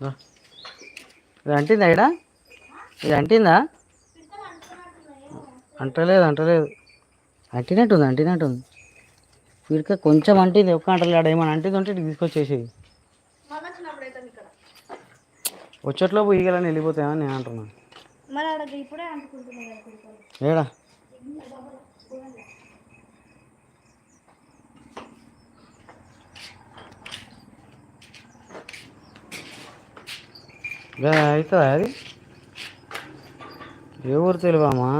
ఇది అంటిందా ఇడ ఇది అంటిందా? అంటలేదు అంటలేదు. అంటినట్టుంది అంటినట్టుంది. వీడికి కొంచెం అంటింది ఒక్క అంటలేడు ఏమైనా అంటింది ఉంటే తీసుకొచ్చేసేది వచ్చట్లో ఈగలని వెళ్ళిపోతాయని నేను అంటున్నాను. ఏడా? అవుతుందా అది? ఏ ఊరు తెలివామా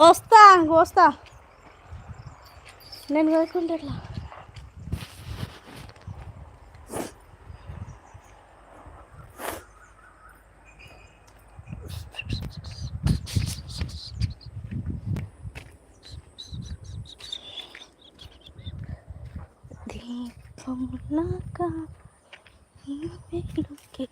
వస్తా వస్తా నేను వేసుకుంటా ఇట్లా దీపములాగా ఈ వెలుగే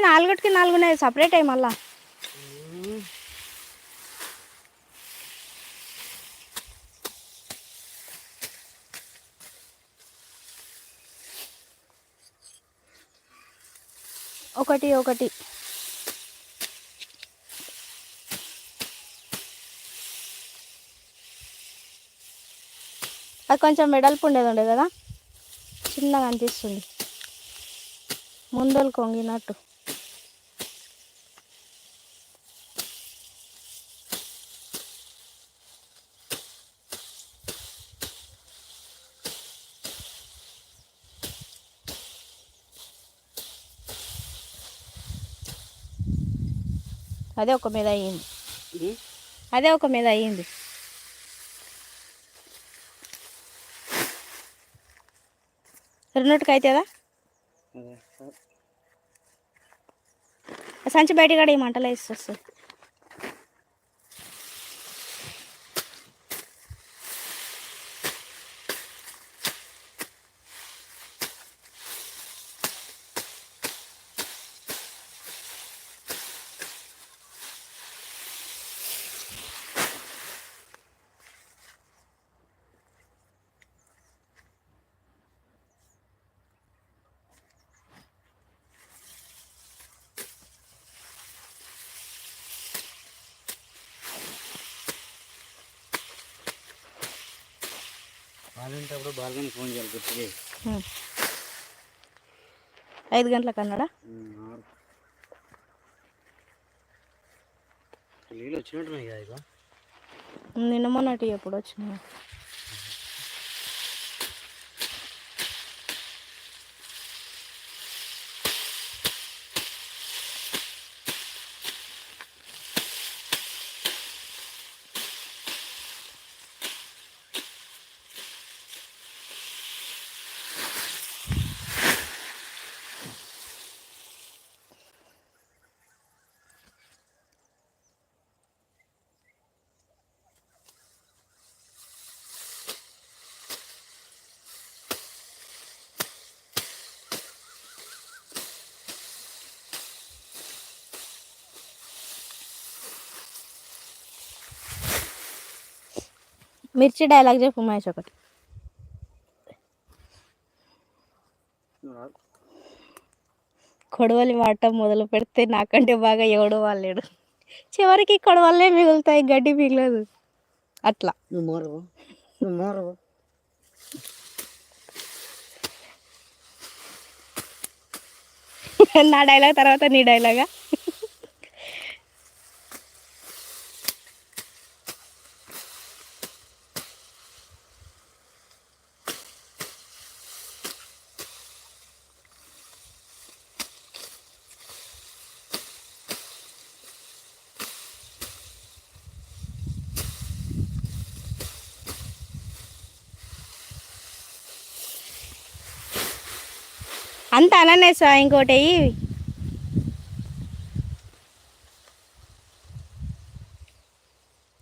నాలుగుటికి నాలుగు ఉన్నాయి సపరేట్ అయ్యి మళ్ళా. ఒకటి ఒకటి. అది కొంచెం మెడల్పు ఉండేది ఉండే కదా? చిన్నగా అనిపిస్తుంది. ముందలు కొంగినట్టు. అదే ఒక మీద అయ్యింది. అదే ఒక మీద అయ్యింది. రెండుటికి అవుతుందా సంచి బయట కూడా ఈ మంటలో వేసి బాగా ఫోన్ చేయాలి ఐదు గంటలకు అన్నాడా నీళ్ళు వచ్చినట్టున్నాయి కదా ఇక నిన్న మొన్నటి ఎప్పుడు వచ్చినా మిర్చి డైలాగ్ చెప్పు మహేష్ ఒకటి. కొడవలి వాడటం మొదలు పెడితే నాకంటే బాగా ఎవడు వాళ్ళేడు చివరికి కొడవల్లే మిగులుతాయి గడ్డి మిగలదు. అట్లా. నా డైలాగ్ తర్వాత నీ డైలాగా? అంత అననేసా ఇంకోటి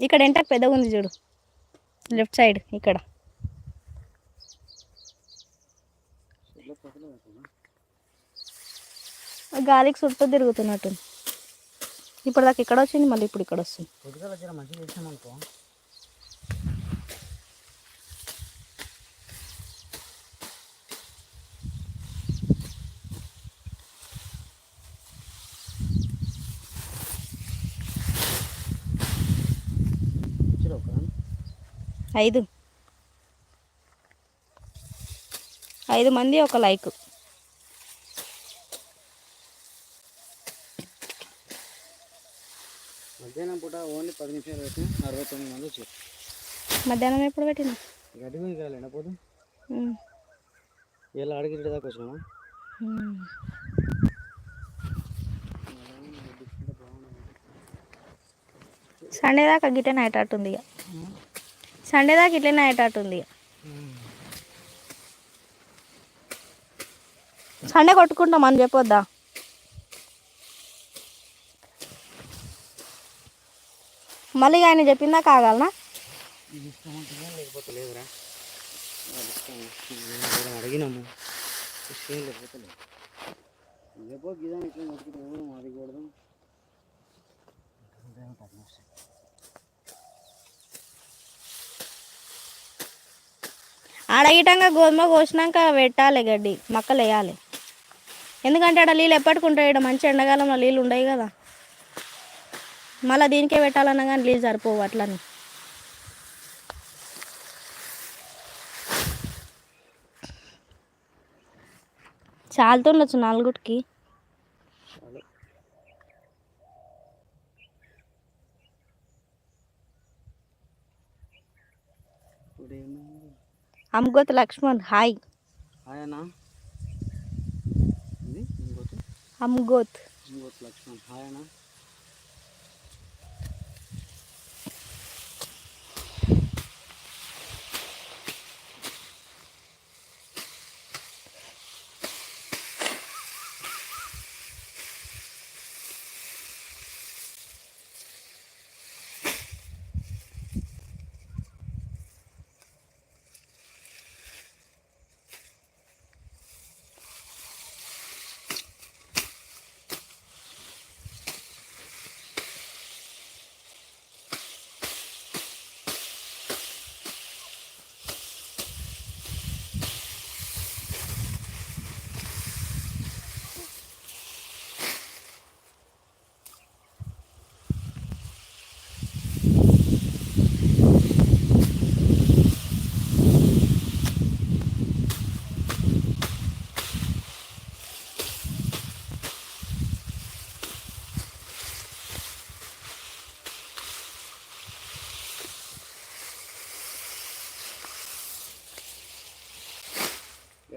ఇక్కడ ఎంట పెద్దగా ఉంది చూడు. లెఫ్ట్ సైడ్ ఇక్కడ. గాలికి చుట్టూ తిరుగుతున్నట్టు ఇప్పుడు దాకా ఇక్కడ వచ్చింది మళ్ళీ ఇప్పుడు ఇక్కడ వస్తుంది. ఐదు. ఐదు మంది ఒక లైక్. మధ్యాహ్నం పూట ఓన్లీ పది నిమిషాలు పెట్టి అరవై తొమ్మిది మంది వచ్చారు. మధ్యాహ్నం ఎప్పుడు పెట్టిన గడ్డి మీద కాలేండి పోదు. ఇలా అడిగి ఇంటి దాకా వచ్చినామా? సండే దాకా గిట్లనే అయ్యేటట్టుంది ఇక. సండే దాకా ఇట్లనే అయ్యేటట్టుంది. సండే కొట్టుకుంటాం అని చెప్పొద్దా? మళ్ళీ ఆయన చెప్పిందా కాగలనా? అది అడిగినాము. లేకపోతే ఆడగిటంగా గోధుమ కోసినాక పెట్టాలి గడ్డి మక్కలు వేయాలి ఎందుకంటే ఆడ నీళ్ళు ఎప్పటికుంటాయి ఇక్కడ మంచి ఎండాకాలంలో నీళ్ళు ఉండవు కదా. మళ్ళీ దీనికే పెట్టాలన్నా కానీ నీళ్ళు సరిపోవు అట్లని. చాలుతుండొచ్చు నాలుగుటికి ఇప్పుడు ఏమైంది? అమ్గోత్ లక్ష్మణ్. హాయ్. ఇంకోటి అమ్గోత్? ఇంకోటి లక్ష్మణ్. ఆయన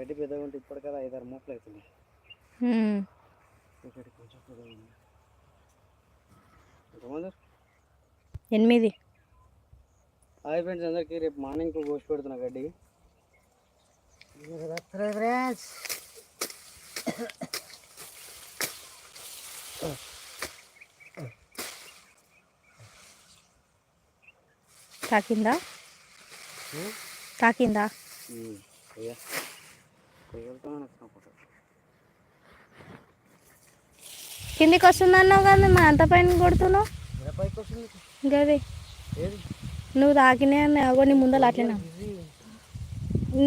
గడ్డి పెద్దగా ఉంటే ఇప్పుడు కదా ఐదారు మూట్లు అవుతుంది కొంచెం పెద్దగా ఉంది. ఎనిమిది. హాయ్ ఫ్రెండ్స్ అందరికీ రేపు మార్నింగ్ కోసి పెడుతున్నా గడ్డి. ఫ్రెండ్స్. తాకిందా? తాకిందా? అయ్యా కొయ్యలుతామని అనుకుంటా కిందికి వస్తుందన్నావు కదా మా అంత పైన కొడుతున్నావు? ఇంకా అది గది. నువ్వు తాకినా అగో నీ ముందర అట్లనే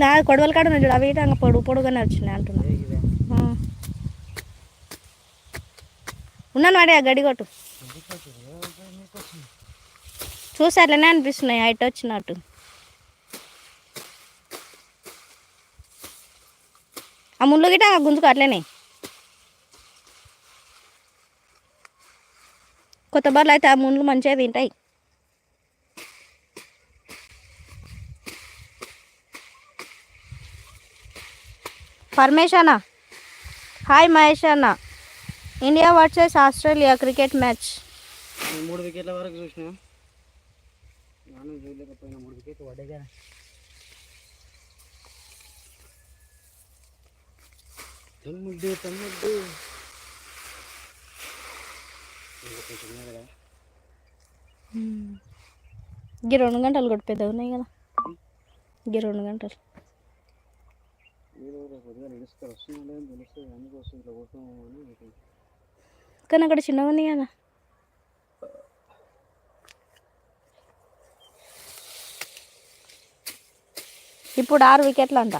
నా కొడవల కాడ ఉన్నాడు అవి అంగ పొడుగు పొడుగుగానే వచ్చినాయి అంటున్నా. ఉన్నాను వాడే గడి కొట్టు. చూసి అట్లనే అనిపిస్తున్నాయి హైట్ వచ్చినట్టు. ఆ ముళ్ళు గిట ఆ గుంజుకు అట్లనే. కొత్త బర్రెలు అయితే ఆ ముళ్ళు మంచిగా తింటాయి. పరమేశ్ అన్న హాయ్ మహేష్ అన్న India versus Australia cricket match. మూడు వికెట్ల వరకు చూసిన. చూడలేకపోయినా మూడు వికెట్లు పడ్డాయి తమ్ముడు తమ్ముడు ఇంకా రెండు గంటలు కూడా పెద్దగా ఉన్నాయి కదా. గీ రెండు గంటలు. కానీ అక్కడ చిన్నగా ఉంది కదా. ఇప్పుడు ఆరు వికెట్లు అంట.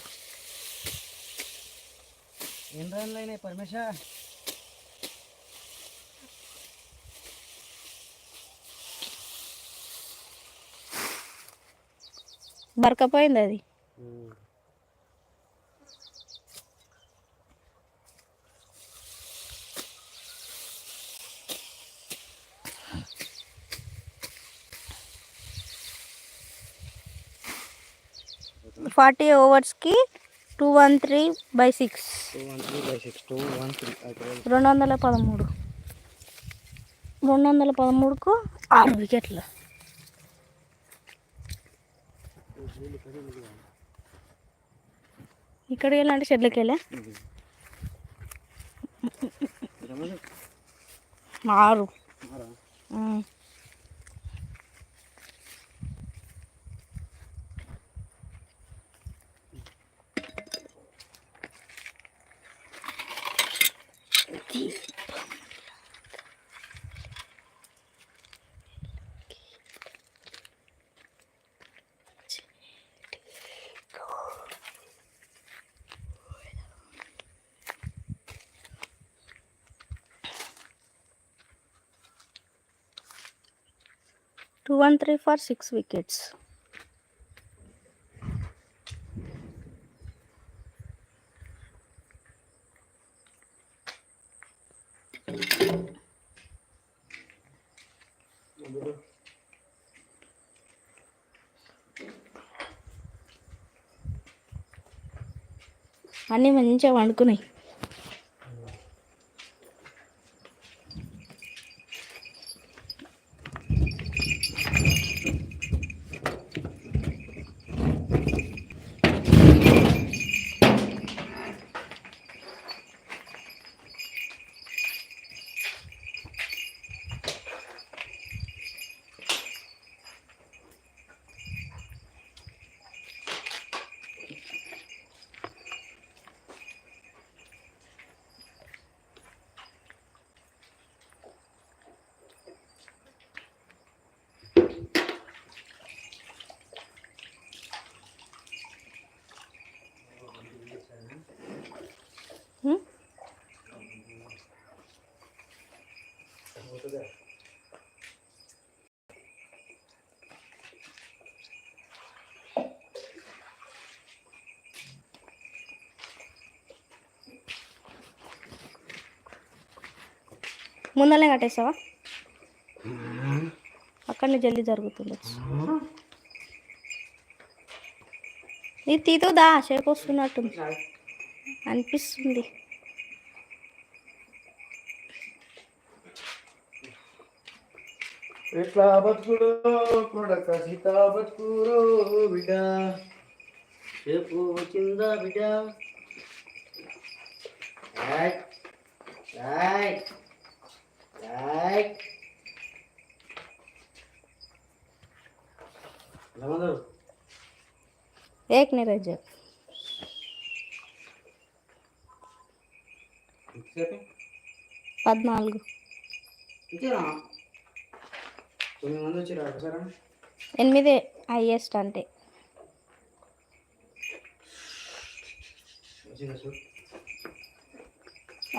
ఏం రన్లు అయినాయి పరమేశ. బరకపోయింది అది. Forty ఓవర్స్కి two one three by six రెండు వందల పదమూడు. రెండు వందల పదమూడుకు ఆరు వికెట్లు. ఇక్కడికి వెళ్ళాలంటే షెడ్లకి వెళ్ళా? ఆరు. Two one three for six wickets. అన్నీ మంచిగా వండుకున్నాయి. ముందలే కట్టేస్తావా అక్కడనే జల్దీ జరుగుతుండొచ్చు. ఇది తీతుదా షేప్ వస్తున్నట్టుంది అనిపిస్తుంది. ఎట్లా బతుకుడు కొడక సీత బతుకురో బిడ్డ? రేపు వచ్చిందా బిడ్డ? రాయ్ రాయ్ నీరజ్ ఎంతసేపు పద్నాలుగు ఎనిమిది హైయెస్ట్ అంటే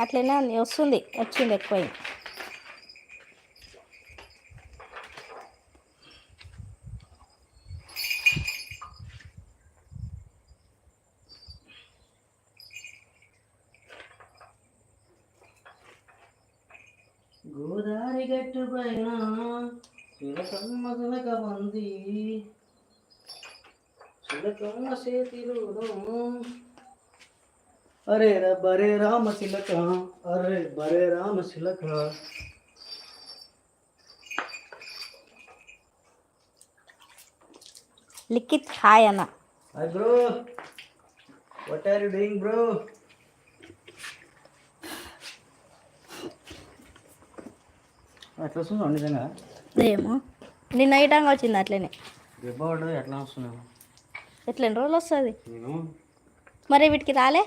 అట్లనే వస్తుంది వచ్చింది ఎక్కువ చల్లగా ఉంది చిలకమ్మ చేతిలో అరే బరే రామ చిలక అరే బరే రామ చిలక. లిఖిత్ హాయ్ అన్న hi bro. What are you doing bro? అట్లా చూసాం నిజంగా? ఏమో. నిన్న ఐటంగా వచ్చింది అట్లనే? దెబ్బ పడ్డది ఎట్లా వస్తున్నావు ఎట్లా ఎన్ని రోజులు వస్తుంది? మరి వీటికి రాలే?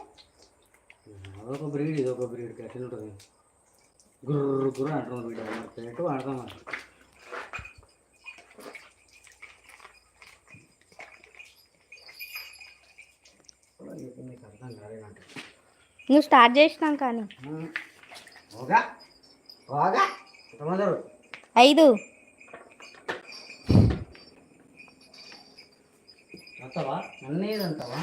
అదొక బ్రీడ్ ఇది ఒక బ్రీడ్ ఎట్లా ఉంటుంది. గుర్రు గుర్రు పెట్టు నువ్వు స్టార్ట్ చేసినాం కానీ. ఐదు. అంతవా నన్నేది అంతవా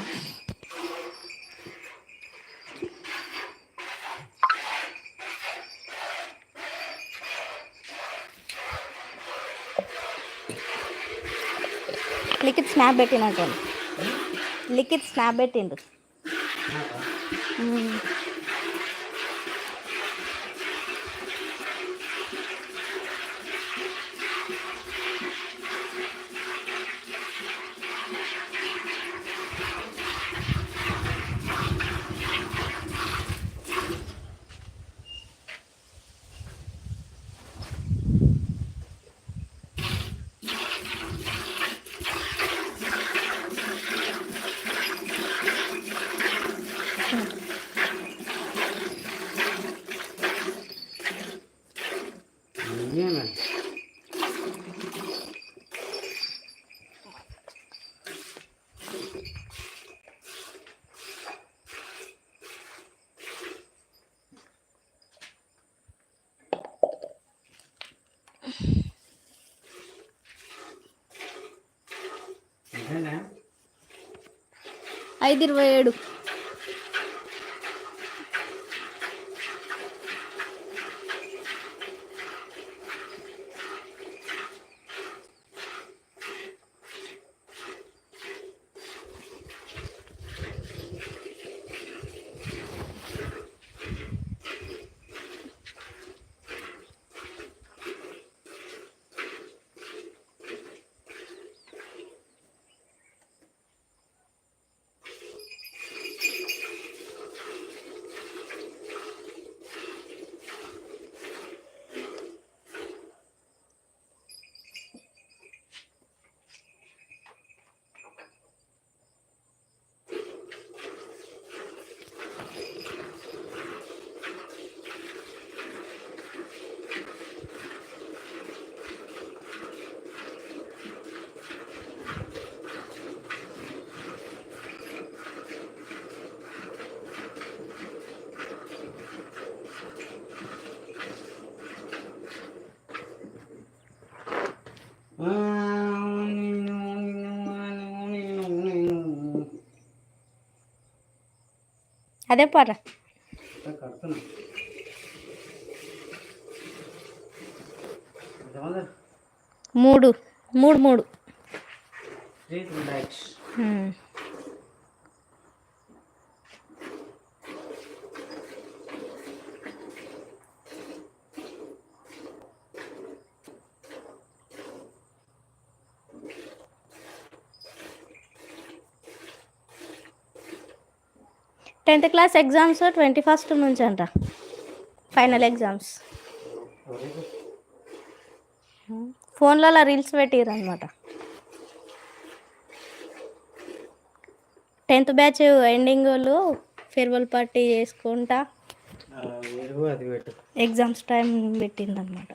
లిక్విడ్ స్నాప్ పెట్టినట్టు లిక్విడ్ స్నాప్ పెట్టిండు మ్మ్. ఐదు ఇరవై ఏడు అదే ఎంతమంది మూడు మూడు మూడు త్రీ త్రీ లైక్స్ మ్మ్. Tenth class exams twenty first నుంచి అంట ఫైనల్ ఎగ్జామ్స్. ఫోన్లలో రీల్స్ పెట్టిర్రు అనమాట టెన్త్ బ్యాచ్ ఎండింగ్ వాళ్ళు ఫేర్వెల్ పార్టీ చేసుకుంటా. ఎగ్జామ్స్ టైం పెట్టిందనమాట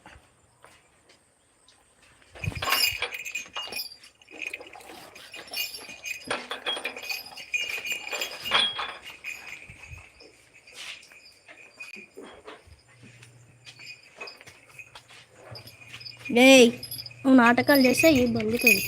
ఏయ్. నువ్వు నాటకాలు చేస్తే ఈ బలుగుతుంది